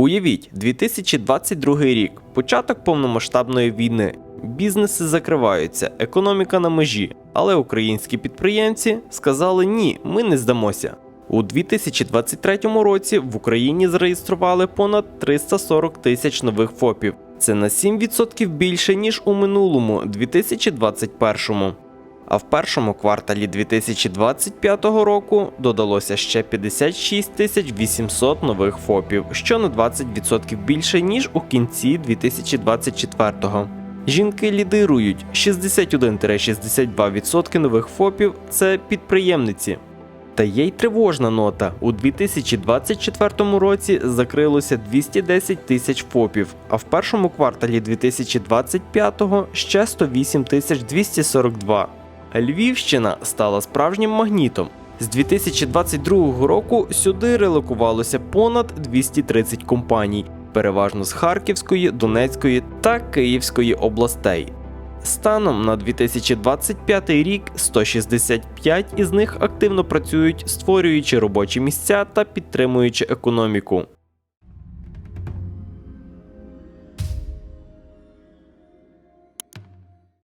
Уявіть, 2022 рік, початок повномасштабної війни. Бізнеси закриваються, економіка на межі. Але українські підприємці сказали ні, ми не здамося. У 2023 році в Україні зареєстрували понад 340 тисяч нових ФОПів. Це на 7% більше ніж у минулому 2021. А в першому кварталі 2025 року додалося ще 56 тисяч 800 нових ФОПів, що на 20% більше ніж у кінці 2024-го. Жінки лідирують 61-62% нових ФОПів це підприємниці. Та є й тривожна нота. У 2024 році закрилося 210 тисяч ФОПів, а в першому кварталі 2025-го ще 108 тисяч 242. Львівщина стала справжнім магнітом. З 2022 року сюди релокувалося понад 230 компаній, переважно з Харківської, Донецької та Київської областей. Станом на 2025 рік 165 із них активно працюють, створюючи робочі місця та підтримуючи економіку.